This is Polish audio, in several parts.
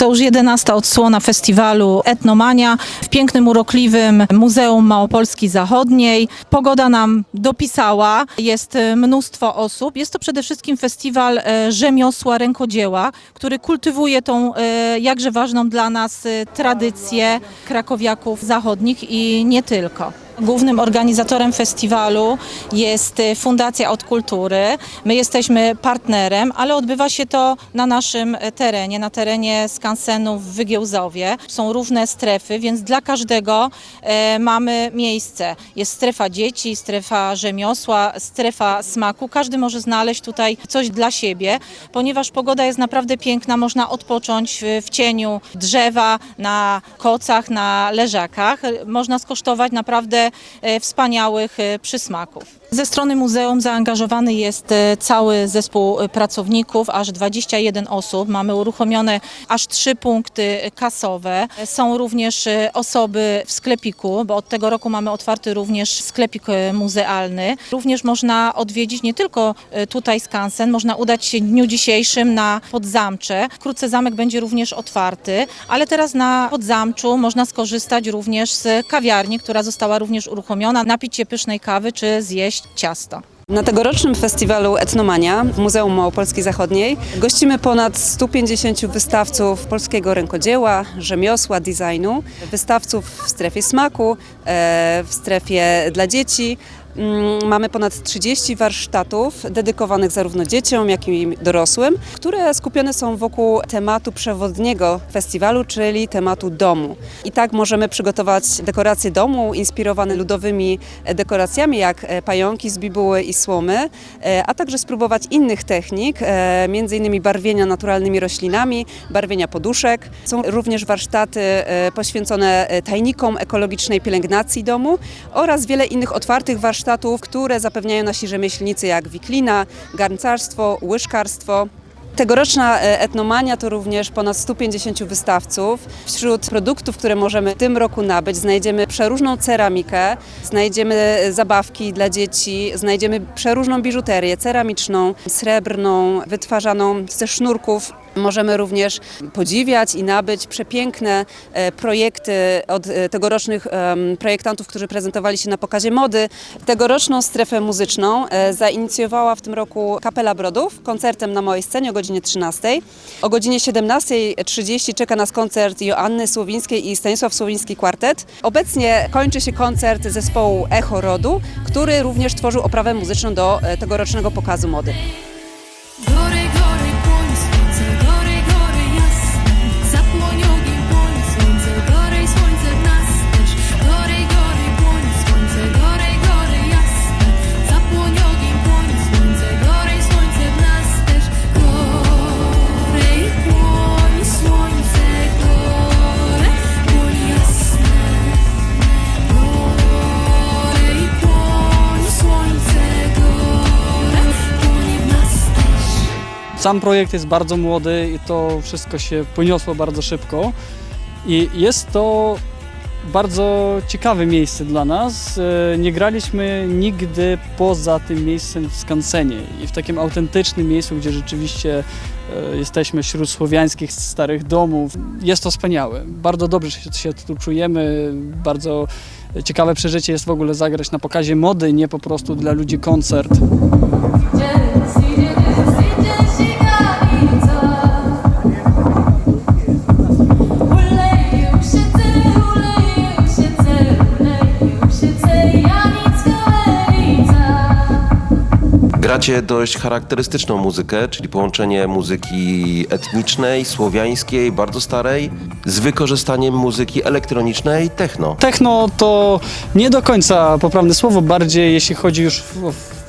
To już jedenasta odsłona festiwalu Etnomania w pięknym, urokliwym Muzeum Małopolski Zachodniej. Pogoda nam dopisała, jest e, mnóstwo osób. Jest to przede wszystkim festiwal e, rzemiosła, rękodzieła, który kultywuje tą e, jakże ważną dla nas tradycję krakowiaków zachodnich i nie tylko. Głównym organizatorem festiwalu jest e, Fundacja Od Kultury. My jesteśmy partnerem, ale odbywa się to na naszym e, terenie, na terenie skansenu w Wygiełzowie. Są równe strefy, więc dla każdego e, mamy miejsce. Jest strefa dzieci, strefa rzemiosła, strefa smaku. Każdy może znaleźć tutaj coś dla siebie, ponieważ pogoda jest naprawdę piękna. Można odpocząć w cieniu drzewa, na kocach, na leżakach. Można skosztować naprawdę e, wspaniałych e, przysmaków. Ze strony muzeum zaangażowany jest e, cały zespół pracowników, aż 21 osób. Mamy uruchomione aż trzy punkty kasowe. Są również osoby w sklepiku, bo od tego roku mamy otwarty również sklepik muzealny. Również można odwiedzić nie tylko tutaj skansen, można udać się dniu dzisiejszym na Podzamcze. Wkrótce zamek będzie również otwarty, ale teraz na Podzamczu można skorzystać również z kawiarni, która została również uruchomiona, napić się pysznej kawy czy zjeść ciasto. Na tegorocznym festiwalu Etnomania w Muzeum Małopolski Zachodniej gościmy ponad 150 wystawców polskiego rękodzieła, rzemiosła, designu, wystawców w strefie smaku, e, w strefie dla dzieci. Mm, Mamy ponad 30 warsztatów dedykowanych zarówno dzieciom, jak i dorosłym, które skupione są wokół tematu przewodniego festiwalu, czyli tematu domu. I tak możemy przygotować dekoracje domu inspirowane ludowymi dekoracjami, jak e, pająki z bibuły i słomy, e, a także spróbować innych technik, e, innymi barwienia naturalnymi roślinami, barwienia poduszek. Są również warsztaty poświęcone tajnikom ekologicznej pielęgnacji domu oraz wiele innych otwartych warsztatów, które zapewniają nasi rzemieślnicy jak wiklina, garncarstwo, łyżkarstwo. Tegoroczna e, etnomania to również ponad 150 wystawców. Wśród produktów, które możemy w tym roku nabyć, znajdziemy przeróżną ceramikę, znajdziemy zabawki dla dzieci, znajdziemy przeróżną biżuterię ceramiczną, srebrną, wytwarzaną ze sznurków. Możemy również podziwiać i nabyć przepiękne e, projekty od e, tegorocznych projektantów, którzy prezentowali się na pokazie mody. Tegoroczną strefę muzyczną e, zainicjowała w tym roku Kapela Brodów koncertem na małej scenie o godzinie 13. O godzinie 17.30 czeka nas koncert Joanny Słowińskiej i Stanisław Słowiński Kwartet. Obecnie kończy się koncert zespołu Echo Rodu, który również tworzył oprawę muzyczną do tegorocznego pokazu mody. Sam projekt jest bardzo młody i to wszystko się poniosło bardzo szybko. I jest to bardzo ciekawe miejsce dla nas. E, Nie graliśmy nigdy poza tym miejscem w Skansenie i w takim autentycznym miejscu, gdzie rzeczywiście e, jesteśmy wśród słowiańskich starych domów. Jest to wspaniałe. Bardzo dobrze się, tu czujemy. Bardzo ciekawe przeżycie jest w ogóle zagrać na pokazie mody, nie po prostu dla ludzi koncert. she Gracie dość charakterystyczną muzykę, czyli połączenie muzyki etnicznej, słowiańskiej, bardzo starej, z wykorzystaniem muzyki elektronicznej techno. Techno to nie do końca poprawne słowo, bardziej jeśli chodzi już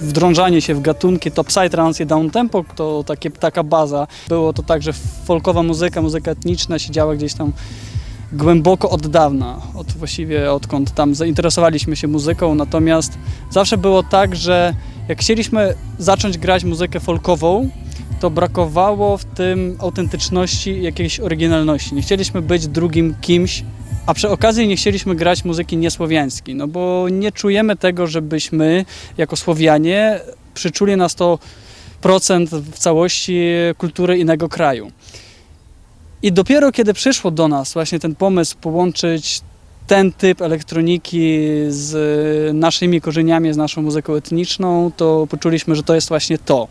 wdrążanie się w gatunki, to psytrance i downtempo to takie, taka baza. Było to także folkowa muzyka, muzyka etniczna siedziała gdzieś tam głęboko od dawna, od właściwie odkąd tam zainteresowaliśmy się muzyką, natomiast zawsze było tak, że jak chcieliśmy zacząć grać muzykę folkową, to brakowało w tym autentyczności, jakiejś oryginalności. Nie chcieliśmy być drugim kimś, a przy okazji nie chcieliśmy grać muzyki niesłowiańskiej, no bo nie czujemy tego, żebyśmy jako Słowianie przyczuli na 100% w całości kultury innego kraju. I dopiero kiedy przyszło do nas właśnie ten pomysł połączyć ten typ elektroniki z naszymi korzeniami, z naszą muzyką etniczną, to poczuliśmy, że to jest właśnie to.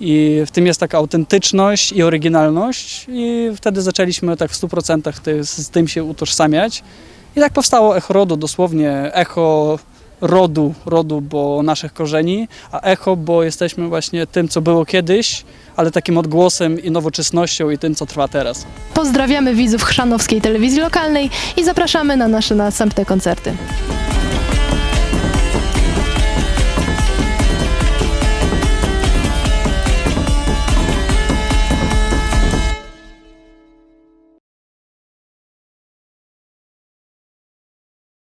I w tym jest taka autentyczność i oryginalność i wtedy zaczęliśmy tak w 100% ty- z tym się utożsamiać. I tak powstało Echo Rodu, dosłownie echo rodu, rodu, bo naszych korzeni, a echo, bo jesteśmy właśnie tym, co było kiedyś, ale takim odgłosem i nowoczesnością i tym, co trwa teraz. Pozdrawiamy widzów chrzanowskiej telewizji lokalnej i zapraszamy na nasze następne koncerty.